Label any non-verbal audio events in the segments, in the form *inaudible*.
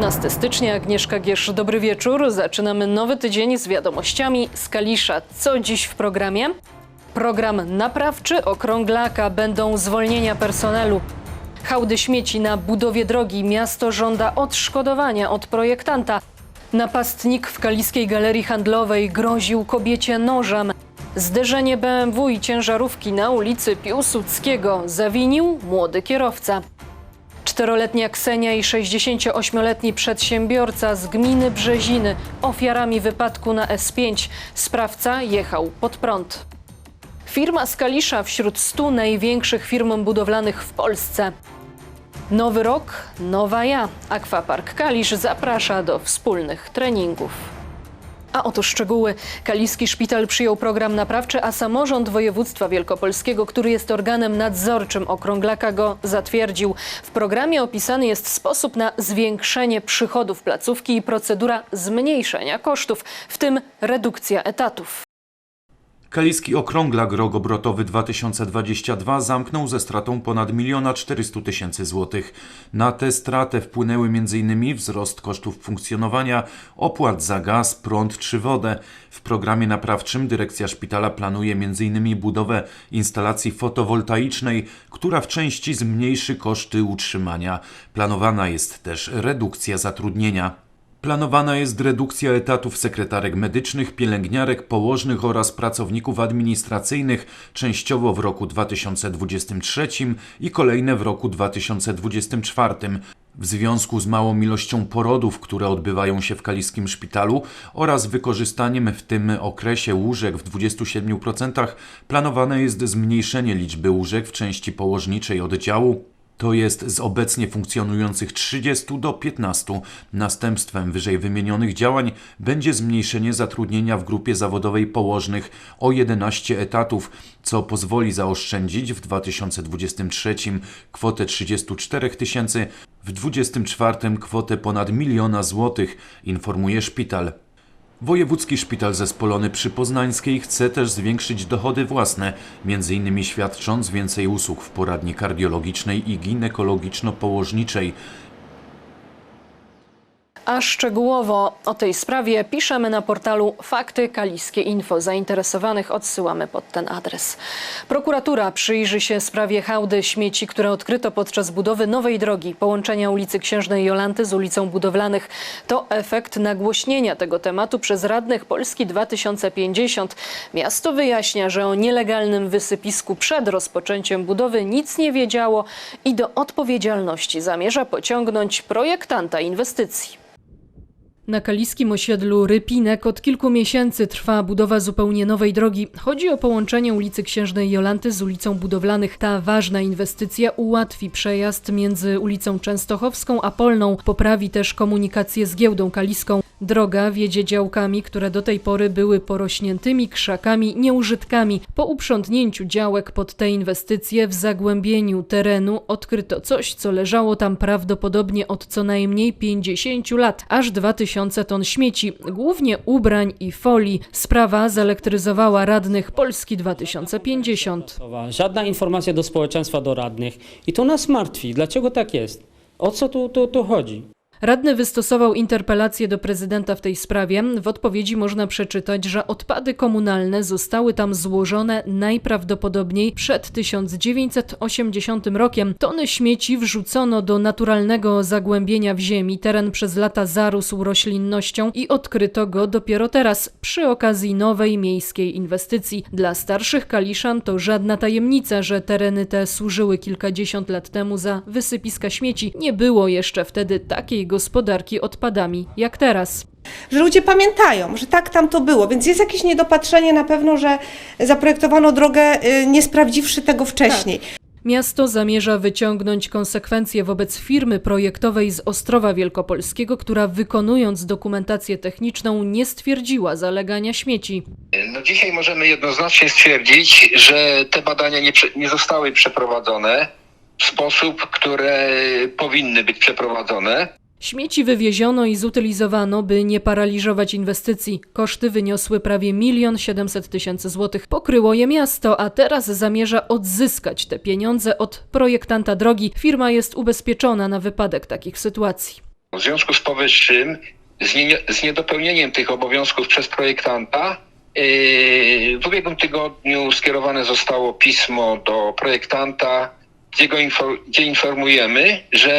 15 stycznia, Agnieszka Gierz, dobry wieczór. Zaczynamy nowy tydzień z wiadomościami z Kalisza. Co dziś w programie? Program naprawczy okrąglaka, będą zwolnienia personelu. Hałdy śmieci na budowie drogi. Miasto żąda odszkodowania od projektanta. Napastnik w Kaliskiej Galerii Handlowej groził kobiecie nożem. Zderzenie BMW i ciężarówki na ulicy Piłsudskiego zawinił młody kierowca. Czteroletnia Ksenia i 68-letni przedsiębiorca z gminy Brzeziny ofiarami wypadku na S5. Sprawca jechał pod prąd. Firma z Kalisza wśród 100 największych firm budowlanych w Polsce. Nowy rok, nowa ja. Aquapark Kalisz zaprasza do wspólnych treningów. A oto szczegóły. Kaliski Szpital przyjął program naprawczy, a samorząd województwa wielkopolskiego, który jest organem nadzorczym okrąglaka, go zatwierdził. W programie opisany jest sposób na zwiększenie przychodów placówki i procedura zmniejszenia kosztów, w tym redukcja etatów. Kaliski Okrąglak rok obrotowy 2022 zamknął ze stratą ponad 1 400 tysięcy złotych. Na tę stratę wpłynęły m.in. wzrost kosztów funkcjonowania, opłat za gaz, prąd czy wodę. W programie naprawczym dyrekcja szpitala planuje m.in. budowę instalacji fotowoltaicznej, która w części zmniejszy koszty utrzymania. Planowana jest też redukcja zatrudnienia. Planowana jest redukcja etatów sekretarek medycznych, pielęgniarek, położnych oraz pracowników administracyjnych częściowo w roku 2023 i kolejne w roku 2024. W związku z małą ilością porodów, które odbywają się w kaliskim szpitalu oraz wykorzystaniem w tym okresie łóżek w 27%, planowane jest zmniejszenie liczby łóżek w części położniczej oddziału to jest z obecnie funkcjonujących 30 do 15. Następstwem wyżej wymienionych działań będzie zmniejszenie zatrudnienia w grupie zawodowej położnych o 11 etatów, co pozwoli zaoszczędzić w 2023 kwotę 34 tysięcy, w 2024 kwotę ponad miliona złotych, informuje szpital. Wojewódzki Szpital Zespolony przy Poznańskiej chce też zwiększyć dochody własne, m.in. świadcząc więcej usług w poradni kardiologicznej i ginekologiczno-położniczej. A szczegółowo o tej sprawie piszemy na portalu Fakty Kaliskie Info. Zainteresowanych odsyłamy pod ten adres. Prokuratura przyjrzy się sprawie hałdy śmieci, które odkryto podczas budowy nowej drogi połączenia ulicy Księżnej Jolanty z ulicą Budowlanych. To efekt nagłośnienia tego tematu przez radnych Polski 2050. Miasto wyjaśnia, że o nielegalnym wysypisku przed rozpoczęciem budowy nic nie wiedziało i do odpowiedzialności zamierza pociągnąć projektanta inwestycji. Na kaliskim osiedlu Rypinek od kilku miesięcy trwa budowa zupełnie nowej drogi. Chodzi o połączenie ulicy Księżnej Jolanty z ulicą Budowlanych. Ta ważna inwestycja ułatwi przejazd między ulicą Częstochowską a Polną, poprawi też komunikację z giełdą kaliską. Droga wiedzie działkami, które do tej pory były porośniętymi krzakami, nieużytkami. Po uprzątnięciu działek pod te inwestycje w zagłębieniu terenu odkryto coś, co leżało tam prawdopodobnie od co najmniej 50 lat, aż 2000 ton śmieci, głównie ubrań i folii. Sprawa zelektryzowała radnych Polski 2050. Żadna informacja do społeczeństwa, do radnych. I to nas martwi. Dlaczego tak jest? O co tu, tu, tu chodzi? Radny wystosował interpelację do prezydenta w tej sprawie. W odpowiedzi można przeczytać, że odpady komunalne zostały tam złożone najprawdopodobniej przed 1980 rokiem. Tony śmieci wrzucono do naturalnego zagłębienia w ziemi. Teren przez lata zarósł roślinnością i odkryto go dopiero teraz, przy okazji nowej miejskiej inwestycji. Dla starszych kaliszan to żadna tajemnica, że tereny te służyły kilkadziesiąt lat temu za wysypiska śmieci. Nie było jeszcze wtedy takiej gospodarki odpadami jak teraz. że ludzie pamiętają, że tak tam to było, więc jest jakieś niedopatrzenie na pewno, że zaprojektowano drogę y, nie sprawdziwszy tego wcześniej. Miasto zamierza wyciągnąć konsekwencje wobec firmy projektowej z Ostrowa Wielkopolskiego, która wykonując dokumentację techniczną nie stwierdziła zalegania śmieci. No dzisiaj możemy jednoznacznie stwierdzić, że te badania nie, nie zostały przeprowadzone w sposób, które powinny być przeprowadzone. Śmieci wywieziono i zutylizowano, by nie paraliżować inwestycji. Koszty wyniosły prawie 1 700 tysięcy złotych. Pokryło je miasto, a teraz zamierza odzyskać te pieniądze od projektanta drogi. Firma jest ubezpieczona na wypadek takich sytuacji. W związku z powyższym, z, nie, z niedopełnieniem tych obowiązków przez projektanta, yy, w ubiegłym tygodniu skierowane zostało pismo do projektanta, gdzie, go gdzie informujemy, że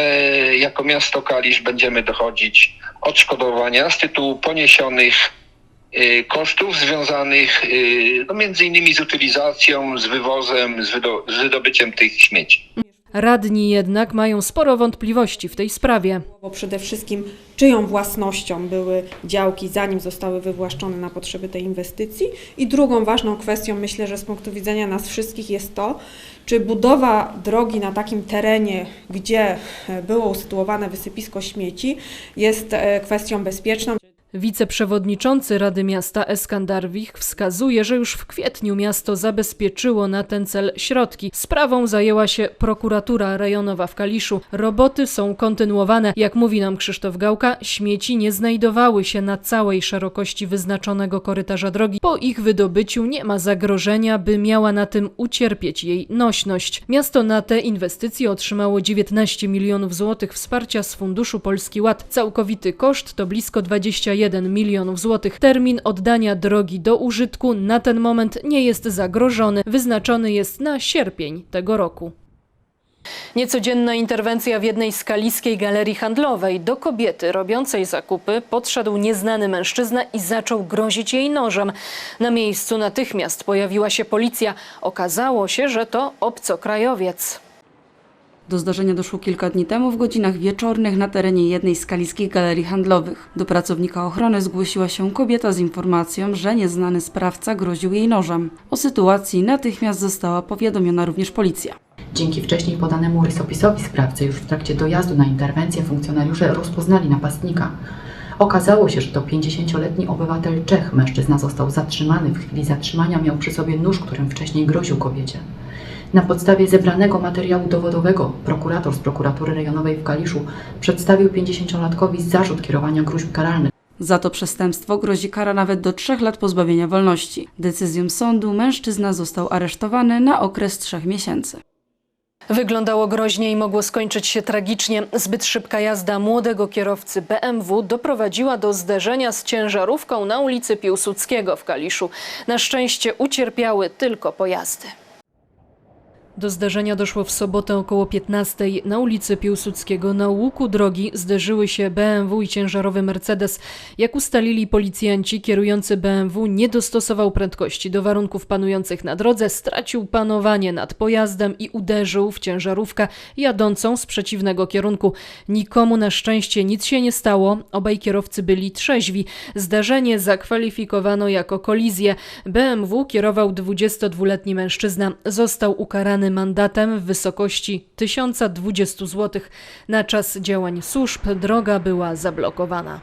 jako miasto Kalisz będziemy dochodzić odszkodowania z tytułu poniesionych yy, kosztów związanych yy, no, między innymi z utylizacją, z wywozem, z wydobyciem tych śmieci. Radni jednak mają sporo wątpliwości w tej sprawie. Bo przede wszystkim czyją własnością były działki, zanim zostały wywłaszczone na potrzeby tej inwestycji. I drugą ważną kwestią, myślę, że z punktu widzenia nas wszystkich jest to, czy budowa drogi na takim terenie, gdzie było usytuowane wysypisko śmieci, jest e, kwestią bezpieczną. Wiceprzewodniczący Rady Miasta Eskandarwich wskazuje, że już w kwietniu miasto zabezpieczyło na ten cel środki. Sprawą zajęła się prokuratura rejonowa w Kaliszu. Roboty są kontynuowane. Jak mówi nam Krzysztof Gałka, śmieci nie znajdowały się na całej szerokości wyznaczonego korytarza drogi. Po ich wydobyciu nie ma zagrożenia, by miała na tym ucierpieć jej nośność. Miasto na te inwestycje otrzymało 19 milionów złotych wsparcia z Funduszu Polski Ład. Całkowity koszt to blisko 21 milionów złotych. Termin oddania drogi do użytku na ten moment nie jest zagrożony. Wyznaczony jest na sierpień tego roku. Niecodzienna interwencja w jednej z kaliskiej galerii handlowej. Do kobiety robiącej zakupy podszedł nieznany mężczyzna i zaczął grozić jej nożem. Na miejscu natychmiast pojawiła się policja. Okazało się, że to obcokrajowiec. Do zdarzenia doszło kilka dni temu w godzinach wieczornych na terenie jednej z kaliskich galerii handlowych. Do pracownika ochrony zgłosiła się kobieta z informacją, że nieznany sprawca groził jej nożem. O sytuacji natychmiast została powiadomiona również policja. Dzięki wcześniej podanemu rysopisowi sprawcy już w trakcie dojazdu na interwencję funkcjonariusze rozpoznali napastnika. Okazało się, że to 50-letni obywatel Czech. Mężczyzna został zatrzymany. W chwili zatrzymania miał przy sobie nóż, którym wcześniej groził kobiecie. Na podstawie zebranego materiału dowodowego prokurator z prokuratury rejonowej w Kaliszu przedstawił 50-latkowi zarzut kierowania gruźb karalnych. Za to przestępstwo grozi kara nawet do trzech lat pozbawienia wolności. Decyzją sądu mężczyzna został aresztowany na okres trzech miesięcy. Wyglądało groźnie i mogło skończyć się tragicznie. Zbyt szybka jazda młodego kierowcy BMW doprowadziła do zderzenia z ciężarówką na ulicy Piłsudskiego w Kaliszu. Na szczęście ucierpiały tylko pojazdy. Do zdarzenia doszło w sobotę około 15 na ulicy Piłsudskiego. Na łuku drogi zderzyły się BMW i ciężarowy Mercedes. Jak ustalili policjanci, kierujący BMW nie dostosował prędkości do warunków panujących na drodze, stracił panowanie nad pojazdem i uderzył w ciężarówkę jadącą z przeciwnego kierunku. Nikomu na szczęście nic się nie stało. Obaj kierowcy byli trzeźwi. Zdarzenie zakwalifikowano jako kolizję. BMW kierował 22-letni mężczyzna. Został ukarany mandatem w wysokości 1020 zł. Na czas działań służb droga była zablokowana.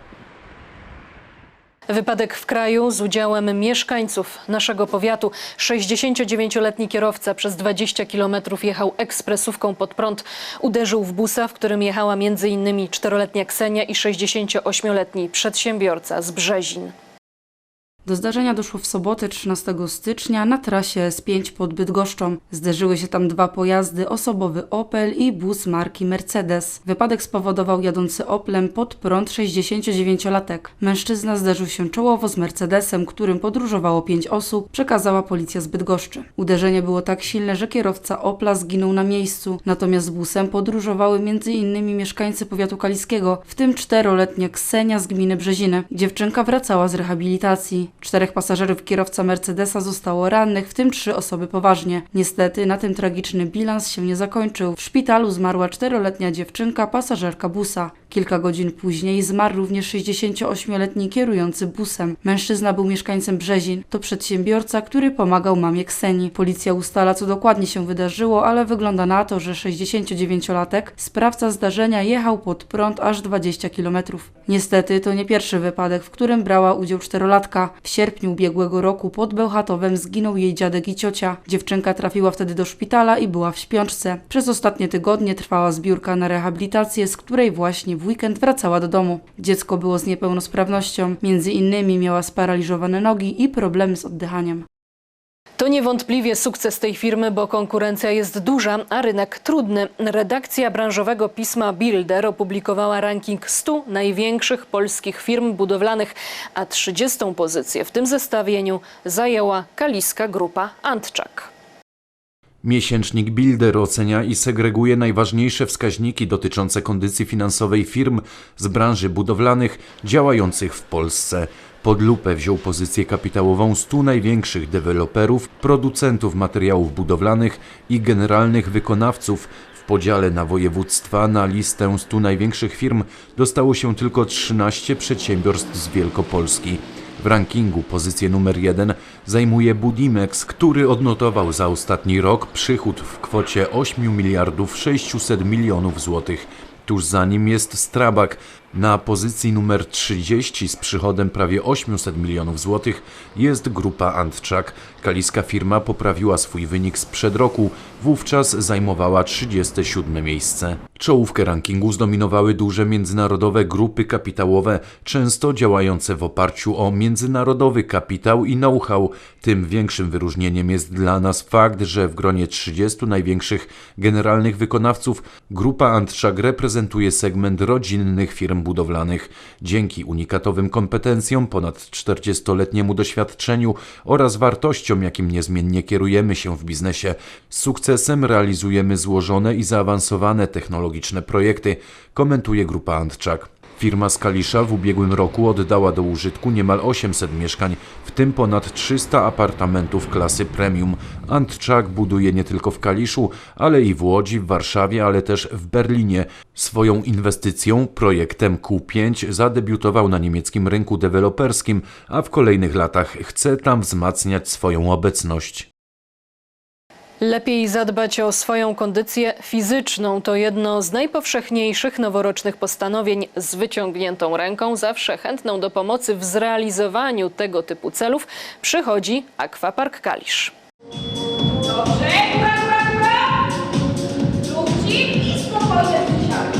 Wypadek w kraju z udziałem mieszkańców naszego powiatu. 69-letni kierowca przez 20 km jechał ekspresówką pod prąd. Uderzył w busa, w którym jechała m.in. 4-letnia Ksenia i 68-letni przedsiębiorca z Brzezin. Do zdarzenia doszło w sobotę 13 stycznia na trasie S5 pod Bydgoszczą. Zderzyły się tam dwa pojazdy, osobowy Opel i bus marki Mercedes. Wypadek spowodował jadący Oplem pod prąd 69-latek. Mężczyzna zderzył się czołowo z Mercedesem, którym podróżowało pięć osób, przekazała policja z Bydgoszczy. Uderzenie było tak silne, że kierowca Opla zginął na miejscu, natomiast z busem podróżowały m.in. mieszkańcy powiatu kaliskiego, w tym czteroletnia Ksenia z gminy Brzeziny. Dziewczynka wracała z rehabilitacji. Czterech pasażerów kierowca Mercedesa zostało rannych, w tym trzy osoby poważnie. Niestety na tym tragiczny bilans się nie zakończył. W szpitalu zmarła czteroletnia dziewczynka, pasażerka busa. Kilka godzin później zmarł również 68-letni kierujący busem. Mężczyzna był mieszkańcem Brzezin. To przedsiębiorca, który pomagał mamie Ksenii. Policja ustala, co dokładnie się wydarzyło, ale wygląda na to, że 69-latek, sprawca zdarzenia, jechał pod prąd aż 20 km. Niestety to nie pierwszy wypadek, w którym brała udział czterolatka. W sierpniu ubiegłego roku pod Bełchatowem zginął jej dziadek i ciocia. Dziewczynka trafiła wtedy do szpitala i była w śpiączce. Przez ostatnie tygodnie trwała zbiórka na rehabilitację, z której właśnie w weekend wracała do domu. Dziecko było z niepełnosprawnością, między innymi miała sparaliżowane nogi i problemy z oddychaniem. To niewątpliwie sukces tej firmy, bo konkurencja jest duża, a rynek trudny. Redakcja branżowego pisma Builder opublikowała ranking 100 największych polskich firm budowlanych, a 30. pozycję w tym zestawieniu zajęła kaliska grupa Antczak. Miesięcznik Builder ocenia i segreguje najważniejsze wskaźniki dotyczące kondycji finansowej firm z branży budowlanych działających w Polsce. Pod lupę wziął pozycję kapitałową 100 największych deweloperów, producentów materiałów budowlanych i generalnych wykonawców. W podziale na województwa na listę 100 największych firm dostało się tylko 13 przedsiębiorstw z Wielkopolski. W rankingu pozycję numer jeden zajmuje Budimex, który odnotował za ostatni rok przychód w kwocie 8 miliardów 600 milionów złotych. Tuż za nim jest Strabag na pozycji numer 30 z przychodem prawie 800 milionów złotych jest grupa Antczak. Kaliska firma poprawiła swój wynik sprzed roku, wówczas zajmowała 37 miejsce. Czołówkę rankingu zdominowały duże międzynarodowe grupy kapitałowe, często działające w oparciu o międzynarodowy kapitał i know-how. Tym większym wyróżnieniem jest dla nas fakt, że w gronie 30 największych generalnych wykonawców grupa Antczak reprezentuje segment rodzinnych firm budowlanych. Dzięki unikatowym kompetencjom, ponad 40-letniemu doświadczeniu oraz wartościom, jakim niezmiennie kierujemy się w biznesie, z sukcesem realizujemy złożone i zaawansowane technologiczne projekty, komentuje grupa Antczak. Firma z Kalisza w ubiegłym roku oddała do użytku niemal 800 mieszkań, w tym ponad 300 apartamentów klasy premium. Antczak buduje nie tylko w Kaliszu, ale i w Łodzi, w Warszawie, ale też w Berlinie. Swoją inwestycją, projektem Q5 zadebiutował na niemieckim rynku deweloperskim, a w kolejnych latach chce tam wzmacniać swoją obecność. Lepiej zadbać o swoją kondycję fizyczną to jedno z najpowszechniejszych noworocznych postanowień z wyciągniętą ręką. Zawsze chętną do pomocy w zrealizowaniu tego typu celów przychodzi Aquapark Kalisz.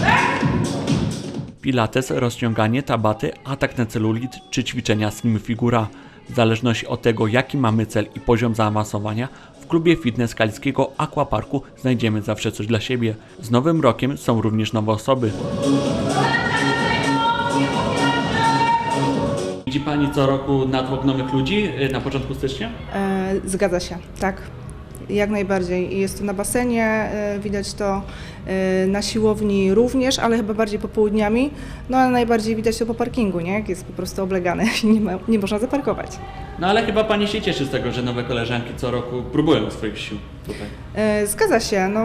Tak? Pilates, rozciąganie, tabaty, atak na celulit czy ćwiczenia slim figura. W zależności od tego, jaki mamy cel i poziom zaawansowania, klubie fitness Kaliskiego Aquaparku znajdziemy zawsze coś dla siebie. Z nowym rokiem są również nowe osoby. Widzi Pani co roku natłok nowych ludzi y, na początku stycznia? E, Zgadza się, tak. Jak najbardziej. I Jest to na basenie, e, widać to e, na siłowni również, ale chyba bardziej popołudniami. No ale najbardziej widać to po parkingu, nie? Jak jest po prostu oblegane, *laughs* nie, ma, nie można zaparkować. No ale chyba Pani się cieszy z tego, że nowe koleżanki co roku próbują swoich sił tutaj. E, Zgadza się, no,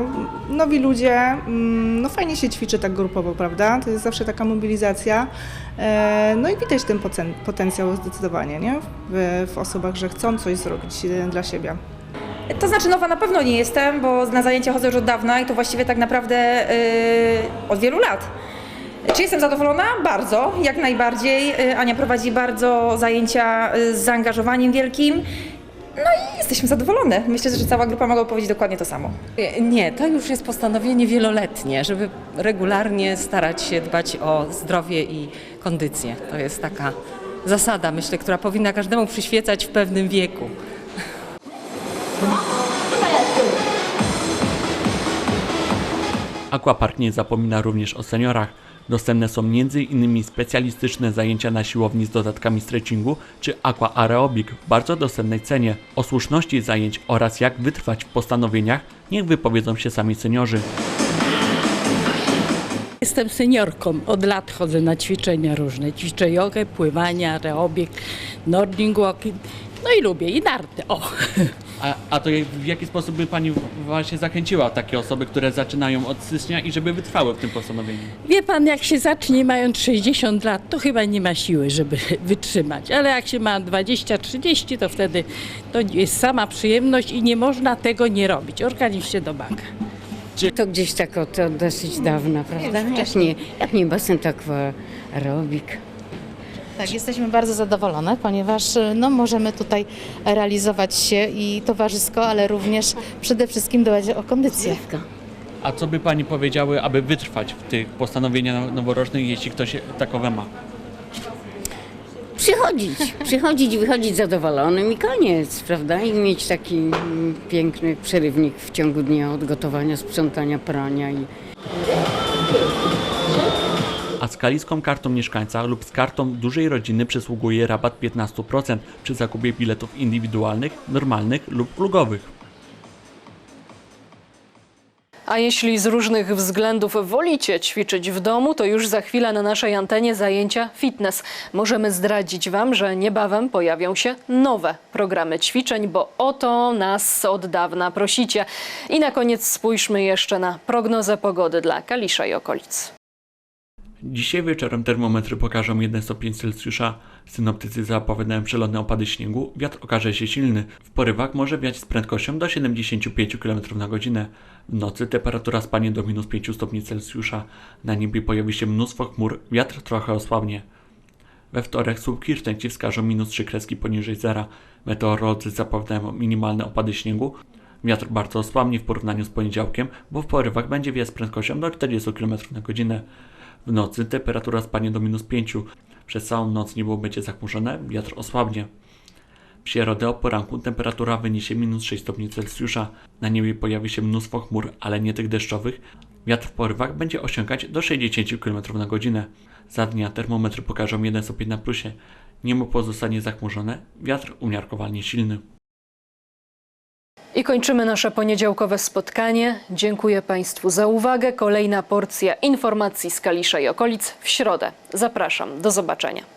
nowi ludzie, mm, no fajnie się ćwiczy tak grupowo, prawda? To jest zawsze taka mobilizacja. E, No i widać ten poten- potencjał zdecydowanie, nie? W, w osobach, że chcą coś zrobić e, dla siebie. To znaczy nowa na pewno nie jestem, bo na zajęcia chodzę już od dawna i to właściwie tak naprawdę yy, od wielu lat. Czy jestem zadowolona? Bardzo, jak najbardziej. Yy, Ania prowadzi bardzo zajęcia yy, z zaangażowaniem wielkim. No i jesteśmy zadowolone. Myślę, że cała grupa mogła powiedzieć dokładnie to samo. Nie, to już jest postanowienie wieloletnie, żeby regularnie starać się dbać o zdrowie i kondycję. To jest taka zasada, myślę, która powinna każdemu przyświecać w pewnym wieku. Aquapark nie zapomina również o seniorach. Dostępne są m.in. specjalistyczne zajęcia na siłowni z dodatkami stretchingu czy aqua aerobik w bardzo dostępnej cenie. O słuszności zajęć oraz jak wytrwać w postanowieniach niech wypowiedzą się sami seniorzy. Jestem seniorką, od lat chodzę na ćwiczenia różne. Ćwiczę jogę, pływanie, aerobik, nordic walking. No i lubię, i narty, o. *laughs* A, a to w jaki sposób by Pani właśnie zachęciła takie osoby, które zaczynają od stycznia i żeby wytrwały w tym postanowieniu? Wie pan, jak się zacznie mając 60 lat, to chyba nie ma siły, żeby *laughs* wytrzymać. Ale jak się ma 20-30, to wtedy to jest sama przyjemność i nie można tego nie robić. Organizm się domaga. To gdzieś tak od, od dosyć dawna, prawda? Wcześniej, jak nie basen, to aerobik. Tak, jesteśmy bardzo zadowolone, ponieważ no, możemy tutaj realizować się i towarzysko, ale również przede wszystkim dbać o kondycję. A co by Pani powiedziały, aby wytrwać w tych postanowieniach noworocznych, jeśli ktoś takowe ma? przychodzić, przychodzić, wychodzić zadowolonym i koniec, prawda? I mieć taki mm, piękny przerywnik w ciągu dnia od gotowania, sprzątania, prania i z kaliską kartą mieszkańca lub z kartą dużej rodziny przysługuje rabat 15% przy zakupie biletów indywidualnych, normalnych lub klubowych. A jeśli z różnych względów wolicie ćwiczyć w domu, to już za chwilę na naszej antenie zajęcia fitness. Możemy zdradzić Wam, że niebawem pojawią się nowe programy ćwiczeń, bo o to nas od dawna prosicie. I na koniec spójrzmy jeszcze na prognozę pogody dla Kalisza i okolic. Dzisiaj wieczorem termometry pokażą 1 stopień Celsjusza. Synoptycy zapowiadają przelotne opady śniegu. Wiatr okaże się silny. W porywach może wiać z prędkością do 75 km na godzinę. W nocy temperatura spadnie do minus 5 stopni Celsjusza. Na niebie pojawi się mnóstwo chmur. Wiatr trochę osłabnie. We wtorek słupki rtęci wskażą minus 3 kreski poniżej zera. Meteorolodzy zapowiadają minimalne opady śniegu. Wiatr bardzo osłabnie w porównaniu z poniedziałkiem, bo w porywach będzie wiać z prędkością do 40 km na godzinę. W nocy temperatura spadnie do minus 5. Przez całą noc niebo będzie zachmurzone, wiatr osłabnie. W środę o poranku temperatura wyniesie minus 6 stopni Celsjusza. Na niebie pojawi się mnóstwo chmur, ale nie tych deszczowych. Wiatr w porywach będzie osiągać do 60 km na godzinę. Za dnia termometry pokażą 1 stopień na plusie. Niebo pozostanie zachmurzone, wiatr umiarkowanie silny. I kończymy nasze poniedziałkowe spotkanie. Dziękuję Państwu za uwagę. Kolejna porcja informacji z Kalisza i okolic w środę. Zapraszam. Do zobaczenia.